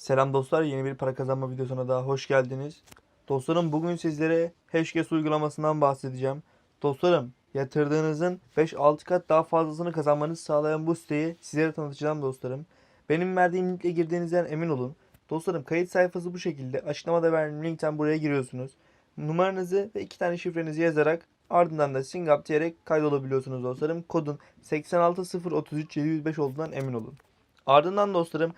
Selam dostlar, yeni bir para kazanma videosuna daha hoş geldiniz. Dostlarım bugün sizlere Hashcash uygulamasından bahsedeceğim. Dostlarım yatırdığınızın 5-6 kat daha fazlasını kazanmanızı sağlayan bu siteyi sizlere tanıtacağım dostlarım. Benim verdiğim linkle girdiğinizden emin olun. Dostlarım kayıt sayfası bu şekilde. Açıklamada verdiğim linkten buraya giriyorsunuz. Numaranızı ve iki tane şifrenizi yazarak ardından da Singap diyerek kaydolabiliyorsunuz dostlarım. Kodun 86033 olduğundan emin olun. Ardından dostlarım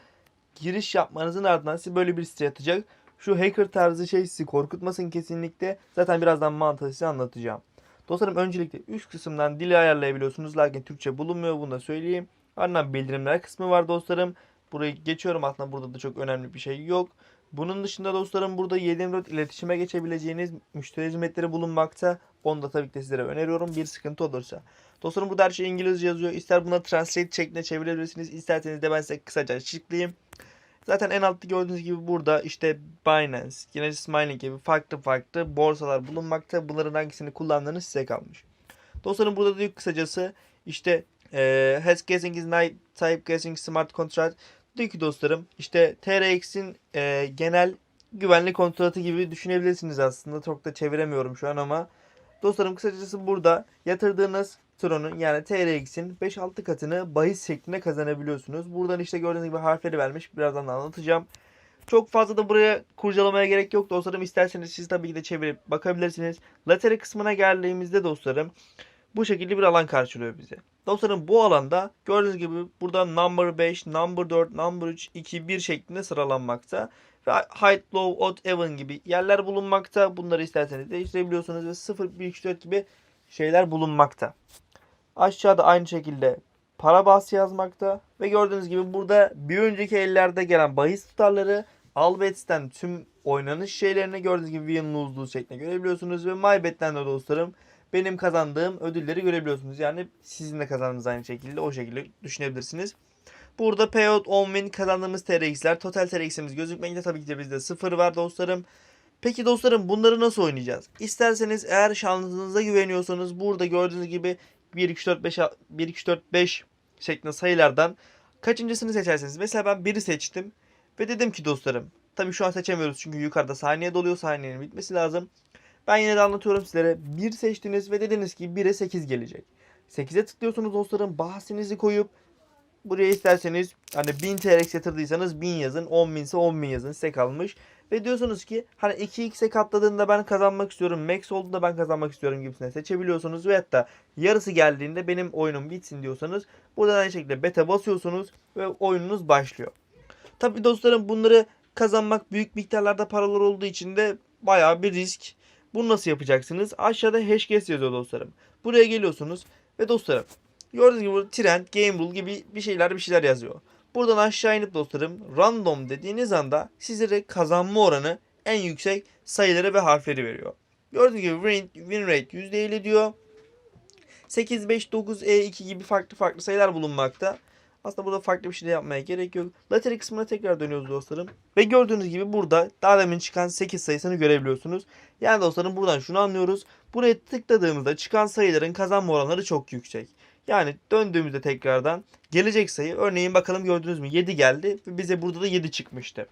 giriş yapmanızın ardından size böyle bir site atacak. Şu hacker tarzı şey sizi korkutmasın kesinlikle. Zaten birazdan mantığı size anlatacağım. Dostlarım öncelikle üst kısımdan dili ayarlayabiliyorsunuz. Lakin Türkçe bulunmuyor bunu da söyleyeyim. Ardından bildirimler kısmı var dostlarım. Burayı geçiyorum aslında burada da çok önemli bir şey yok. Bunun dışında dostlarım burada 7/24 iletişime geçebileceğiniz müşteri hizmetleri bulunmakta. Onu da tabii ki sizlere öneriyorum bir sıkıntı olursa. Dostlarım burada her şey İngilizce yazıyor. İster buna translate şeklinde çevirebilirsiniz. İsterseniz de ben size kısaca açıklayayım. Zaten en altta gördüğünüz gibi burada işte Binance, yine Smiling gibi farklı farklı borsalar bulunmakta. Bunların hangisini kullandığınız size kalmış. Dostlarım burada diyor kısacası işte e, Has Guessing is Night Type Guessing Smart Contract diyor ki dostlarım işte TRX'in e, genel güvenlik kontratı gibi düşünebilirsiniz aslında. Çok da çeviremiyorum şu an ama dostlarım kısacası burada yatırdığınız Tron'un yani TRX'in 5-6 katını bahis şeklinde kazanabiliyorsunuz. Buradan işte gördüğünüz gibi harfleri vermiş. Birazdan da anlatacağım. Çok fazla da buraya kurcalamaya gerek yok dostlarım. İsterseniz siz tabii ki de çevirip bakabilirsiniz. Latere kısmına geldiğimizde dostlarım bu şekilde bir alan karşılıyor bize. Dostlarım bu alanda gördüğünüz gibi burada number 5, number 4, number 3, 2, 1 şeklinde sıralanmakta. Ve height, low, odd, even gibi yerler bulunmakta. Bunları isterseniz değiştirebiliyorsunuz ve 0, 1, 2, 4 gibi şeyler bulunmakta. Aşağıda aynı şekilde para bahsi yazmakta. Ve gördüğünüz gibi burada bir önceki ellerde gelen bahis tutarları Albets'ten tüm oynanış şeylerini gördüğünüz gibi win lose lose şeklinde görebiliyorsunuz. Ve MyBet'ten de dostlarım benim kazandığım ödülleri görebiliyorsunuz. Yani sizin de kazandığınız aynı şekilde o şekilde düşünebilirsiniz. Burada payout 10 win kazandığımız TRX'ler. Total TRX'imiz gözükmekte. Tabii ki de bizde 0 var dostlarım. Peki dostlarım bunları nasıl oynayacağız? İsterseniz eğer şansınıza güveniyorsanız burada gördüğünüz gibi 1, 2, 4, 5, 1, 2, 4, 5 şeklinde sayılardan kaçıncısını seçerseniz. Mesela ben 1'i seçtim ve dedim ki dostlarım. Tabii şu an seçemiyoruz çünkü yukarıda saniye doluyor. Saniyenin bitmesi lazım. Ben yine de anlatıyorum sizlere. 1 seçtiniz ve dediniz ki 1'e 8 gelecek. 8'e tıklıyorsunuz dostlarım. Bahsinizi koyup buraya isterseniz hani 1000 TRX yatırdıysanız 1000 yazın. 10.000 ise 10.000 yazın. Size kalmış. Ve diyorsunuz ki hani 2x'e katladığında ben kazanmak istiyorum. Max olduğunda ben kazanmak istiyorum gibisine seçebiliyorsunuz. Ve hatta yarısı geldiğinde benim oyunum bitsin diyorsanız buradan aynı şekilde beta basıyorsunuz ve oyununuz başlıyor. Tabi dostlarım bunları kazanmak büyük miktarlarda paralar olduğu için de bayağı bir risk. Bunu nasıl yapacaksınız? Aşağıda hashguess yazıyor dostlarım. Buraya geliyorsunuz ve dostlarım gördüğünüz gibi burada trend, game rule gibi bir şeyler bir şeyler yazıyor. Buradan aşağı inip dostlarım random dediğiniz anda sizlere kazanma oranı en yüksek sayıları ve harfleri veriyor. Gördüğünüz gibi win, win rate %50 diyor. 8, 5, 9, E2 gibi farklı farklı sayılar bulunmakta. Aslında burada farklı bir şey de yapmaya gerek yok. Lateri kısmına tekrar dönüyoruz dostlarım. Ve gördüğünüz gibi burada daha demin çıkan 8 sayısını görebiliyorsunuz. Yani dostlarım buradan şunu anlıyoruz. Buraya tıkladığımızda çıkan sayıların kazanma oranları çok yüksek. Yani döndüğümüzde tekrardan gelecek sayı örneğin bakalım gördünüz mü 7 geldi ve bize burada da 7 çıkmıştı.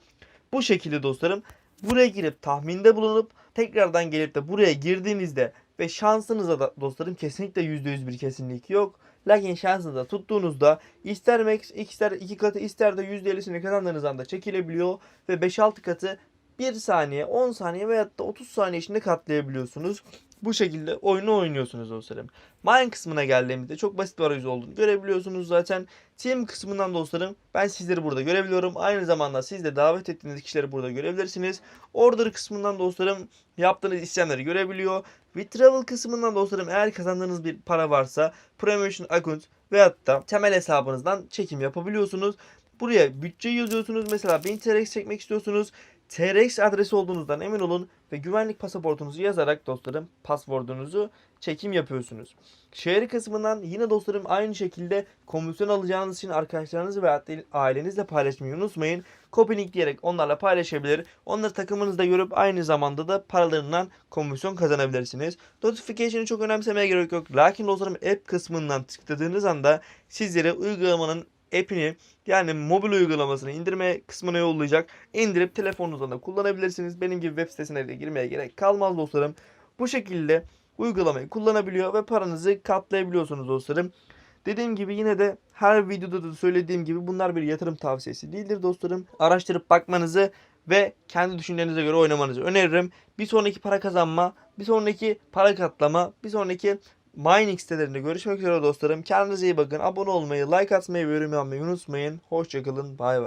Bu şekilde dostlarım buraya girip tahminde bulunup tekrardan gelip de buraya girdiğinizde ve şansınıza da dostlarım kesinlikle %100 bir kesinlik yok. Lakin şansınıza tuttuğunuzda ister max ister 2 katı ister de %50'sini kazandığınız anda çekilebiliyor ve 5-6 katı 1 saniye 10 saniye veyahut da 30 saniye içinde katlayabiliyorsunuz. Bu şekilde oyunu oynuyorsunuz dostlarım. Mine kısmına geldiğimizde çok basit bir arayüz olduğunu görebiliyorsunuz zaten. Team kısmından dostlarım ben sizleri burada görebiliyorum. Aynı zamanda siz de davet ettiğiniz kişileri burada görebilirsiniz. Order kısmından dostlarım yaptığınız işlemleri görebiliyor. Withdrawal kısmından dostlarım eğer kazandığınız bir para varsa Promotion Account veyahut da temel hesabınızdan çekim yapabiliyorsunuz. Buraya bütçe yazıyorsunuz. Mesela 1000 TRX çekmek istiyorsunuz. TRX adresi olduğunuzdan emin olun ve güvenlik pasaportunuzu yazarak dostlarım password'unuzu çekim yapıyorsunuz. Şehir kısmından yine dostlarım aynı şekilde komisyon alacağınız için arkadaşlarınızı ve ailenizle paylaşmayı unutmayın. Copy link diyerek onlarla paylaşabilir. Onları takımınızda görüp aynı zamanda da paralarından komisyon kazanabilirsiniz. Notification'ı çok önemsemeye gerek yok. Lakin dostlarım app kısmından tıkladığınız anda sizlere uygulamanın app'ini yani mobil uygulamasını indirme kısmına yollayacak. İndirip telefonunuzdan da kullanabilirsiniz. Benim gibi web sitesine de girmeye gerek kalmaz dostlarım. Bu şekilde uygulamayı kullanabiliyor ve paranızı katlayabiliyorsunuz dostlarım. Dediğim gibi yine de her videoda da söylediğim gibi bunlar bir yatırım tavsiyesi değildir dostlarım. Araştırıp bakmanızı ve kendi düşüncelerinize göre oynamanızı öneririm. Bir sonraki para kazanma, bir sonraki para katlama, bir sonraki mining sitelerinde görüşmek üzere dostlarım. Kendinize iyi bakın. Abone olmayı, like atmayı ve yorum yapmayı unutmayın. Hoşçakalın. Bay bay.